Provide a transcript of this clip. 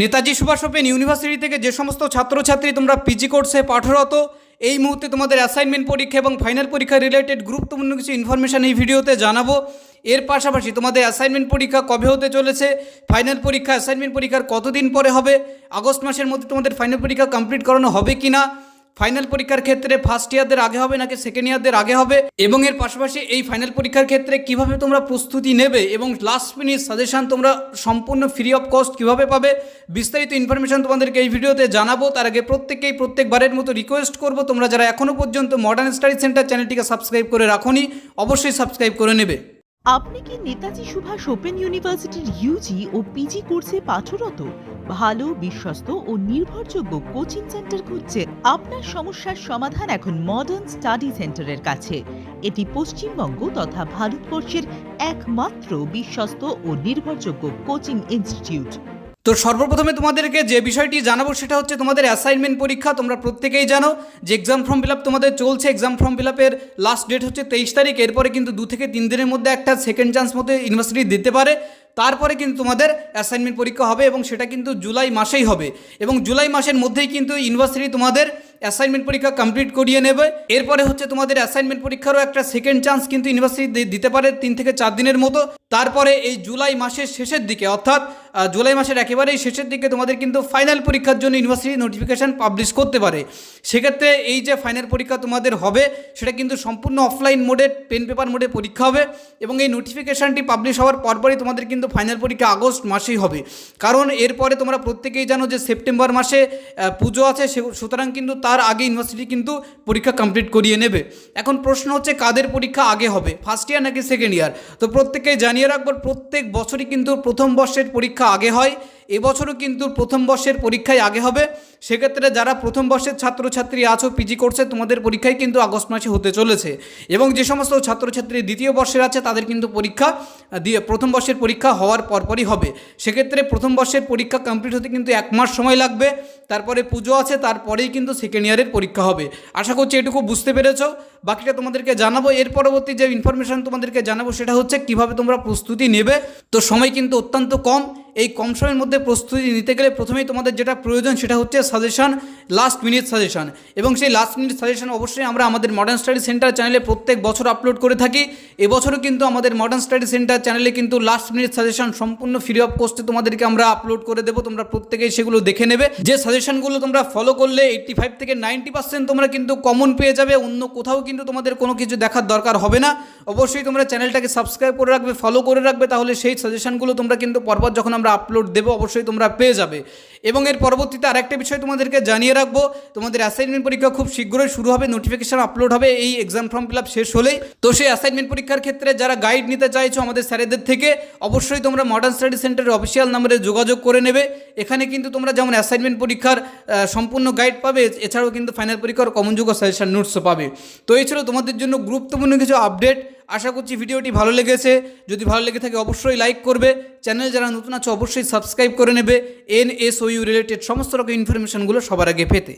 Netaji Subhas open university থেকে যে সমস্ত ছাত্রছাত্রী তোমরা পিজি কোর্সে পাঠরত, এই মুহূর্তে তোমাদের অ্যাসাইনমেন্ট পরীক্ষা এবং ফাইনাল পরীক্ষা রিলেটেড গুরুত্বপূর্ণ কিছু ইনফরমেশান এই ভিডিওতে জানাব। এর পাশাপাশি তোমাদের অ্যাসাইনমেন্ট পরীক্ষা কবে হতে চলেছে ফাইনাল পরীক্ষা অ্যাসাইনমেন্ট পরীক্ষার কতদিন পরে হবে, আগস্ট মাসের মধ্যে তোমাদের ফাইনাল পরীক্ষা কমপ্লিট করানো হবে কি না ফাইনাল পরীক্ষার ক্ষেত্রে ফার্স্ট ইয়ারদের আগে হবে নাকি সেকেন্ড ইয়ারদের আগে হবে? এবং এর পাশাপাশি এই ফাইনাল পরীক্ষার ক্ষেত্রে কীভাবে তোমরা প্রস্তুতি নেবে? এবং লাস্ট মিনিট সাজেশন তোমরা সম্পূর্ণ ফ্রি অফ কস্ট কীভাবে পাবে? বিস্তারিত ইনফরমেশন তোমাদেরকে এই ভিডিওতে জানাব। তার আগে প্রত্যেককেই প্রত্যেকবারের মতো রিকোয়েস্ট করব। তোমরা যারা এখনও পর্যন্ত মডার্ন স্টাডি সেন্টার চ্যানেলটিকে সাবস্ক্রাইব করে রাখোনি, অবশ্যই সাবস্ক্রাইব করে নেবে। আপনি কি নেতাজি সুভাষ ওপেন ইউনিভার্সিটির ইউজি ও পিজি কোর্সে পাঠরত? ভালো, বিশ্বস্ত ও নির্ভরযোগ্য কোচিং সেন্টার খুঁজছে আপনার সমস্যার সমাধান এখন মডার্ন স্টাডি সেন্টারের কাছে। এটি পশ্চিমবঙ্গ তথা ভারতবর্ষের একমাত্র বিশ্বস্ত ও নির্ভরযোগ্য কোচিং ইনস্টিটিউট। তো সর্বপ্রথমে তোমাদেরকে যে বিষয়টি জানাব সেটা হচ্ছে তোমাদের অ্যাসাইনমেন্ট পরীক্ষা, তোমরা প্রত্যেকেই জানো যে এক্সাম ফর্ম ফিল তোমাদের চলছে। এক্সাম ফর্ম ফিল আপের লাস্ট ডেট হচ্ছে তেইশ তারিখ। এরপরে কিন্তু দু থেকে তিন দিনের মধ্যে একটা সেকেন্ড চান্স মতো ইউনিভার্সিটি দিতে পারে। তারপরে কিন্তু তোমাদের অ্যাসাইনমেন্ট পরীক্ষা হবে এবং সেটা কিন্তু জুলাই মাসেই হবে। এবং জুলাই মাসের মধ্যেই কিন্তু ইউনিভার্সিটি তোমাদের অ্যাসাইনমেন্ট পরীক্ষা কমপ্লিট করিয়ে নেবে। এরপরে হচ্ছে তোমাদের অ্যাসাইনমেন্ট পরীক্ষারও একটা সেকেন্ড চান্স কিন্তু ইউনিভার্সিটি দিতে পারে তিন থেকে চার দিনের মতো। তারপরে এই জুলাই মাসের শেষের দিকে, অর্থাৎ জুলাই মাসের একেবারেই শেষের দিকে তোমাদের কিন্তু ফাইনাল পরীক্ষার জন্য ইউনিভার্সিটি নোটিফিকেশান পাবলিশ করতে পারে। সেক্ষেত্রে এই যে ফাইনাল পরীক্ষা তোমাদের হবে, সেটা কিন্তু সম্পূর্ণ অফলাইন মোডে পেন পেপার মোডে পরীক্ষা হবে এবং এই নোটিফিকেশানটি পাবলিশ হওয়ার পরপরই তোমাদের কিন্তু ফাইনাল পরীক্ষা আগস্ট মাসেই হবে। কারণ এরপরে তোমরা প্রত্যেকেই জানো যে সেপ্টেম্বর মাসে পুজো আছে সুতরাং কিন্তু তার আগে ইউনিভার্সিটি কিন্তু পরীক্ষা কমপ্লিট করিয়ে নেবে। এখন প্রশ্ন হচ্ছে কাদের পরীক্ষা আগে হবে ফার্স্ট ইয়ার নাকি সেকেন্ড ইয়ার তো প্রত্যেককেই জানিয়ে রাখব, প্রত্যেক বছরই কিন্তু প্রথম বর্ষের পরীক্ষা আগে হয়, এবছরও কিন্তু প্রথম বর্ষের পরীক্ষায় আগে হবে। সেক্ষেত্রে যারা প্রথম বর্ষের ছাত্রছাত্রী আছো, পিজি কোর্সে তোমাদের পরীক্ষাই কিন্তু আগস্ট মাসে হতে চলেছে। এবং যে সমস্ত ছাত্রছাত্রী দ্বিতীয় বর্ষের আছে, তাদের কিন্তু পরীক্ষা দিয়ে প্রথম বর্ষের পরীক্ষা হওয়ার পরপরই হবে। সেক্ষেত্রে প্রথম বর্ষের পরীক্ষা কমপ্লিট হতে কিন্তু এক মাস সময় লাগবে। তারপরে পুজো আছে, তারপরেই কিন্তু সেকেন্ড ইয়ারের পরীক্ষা হবে। আশা করছি এটুকু বুঝতে পেরেছ। বাকিটা তোমাদেরকে জানাব। এর পরবর্তী যে ইনফরমেশন তোমাদেরকে জানাব সেটা হচ্ছে কীভাবে তোমরা প্রস্তুতি নেবে। তো সময় কিন্তু অত্যন্ত কম। এই কম সময়ের মধ্যে প্রস্তুতি নিতে গেলে প্রথমেই তোমাদের যেটা প্রয়োজন সেটা হচ্ছে সাজেশান লাস্ট মিনিট সাজেশান এবং সেই লাস্ট মিনিট সাজেশান অবশ্যই আমরা আমাদের মডার্ন স্টাডি সেন্টার চ্যানেলে প্রত্যেক বছর আপলোড করে থাকি। এবছরও কিন্তু আমাদের মডার্ন স্টাডি সেন্টার চ্যানেলে কিন্তু লাস্ট মিনিট সাজেশন সম্পূর্ণ ফ্রি অফ কস্টে তোমাদেরকে আমরা আপলোড করে দেবো। তোমরা প্রত্যেকেই সেগুলো দেখে নেবে। যে সাজেশানগুলো তোমরা ফলো করলে এইট্টি ফাইভ থেকে নাইনটি পার্সেন্ট তোমরা কিন্তু কমন পেয়ে যাবে। অন্য কোথাও কিন্তু তোমাদের কোনো কিছু দেখার দরকার হবে না। অবশ্যই তোমরা চ্যানেলটাকে সাবস্ক্রাইব করে রাখবে ফলো করে রাখবে, তাহলে সেই সাজেশনগুলো তোমরা কিন্তু পরপর যখন আমরা আপলোড দেবো, অবশ্যই তোমরা পেয়ে যাবে। এবং এর পরবর্তীতে আরেকটা বিষয় তোমাদেরকে জানিয়ে রাখব, তোমাদের অ্যাসাইনমেন্ট পরীক্ষা খুব শীঘ্রই শুরু হবে নোটিফিকেশন আপলোড হবে, এই এক্সাম ফর্ম ফিল শেষ হলেই। তো সেই অ্যাসাইনমেন্ট পরীক্ষার ক্ষেত্রে যারা গাইড নিতে চাইছো আমাদের স্যারেদের থেকে, অবশ্যই তোমরা মডার্ন স্টাডি সেন্টারের অফিসিয়াল নাম্বারে যোগাযোগ করে নেবে। এখানে কিন্তু তোমরা যেমন অ্যাসাইনমেন্ট পরীক্ষার সম্পূর্ণ গাইড পাবে, এছাড়াও কিন্তু ফাইনাল পরীক্ষার কমন যুগ সাজেশন নোটসও পাবে। তো এই ছিল তোমাদের জন্য গুরুত্বপূর্ণ কিছু আপডেট আশা করছি ভিডিওটি ভালো লেগেছে। যদি ভালো লেগে থাকে অবশ্যই লাইক করবে। চ্যানেল যারা নতুন আছে অবশ্যই সাবস্ক্রাইব করে নেবে। N S O U related সমস্ত রকম ইনফরমেশনগুলো সবার আগে পেতে।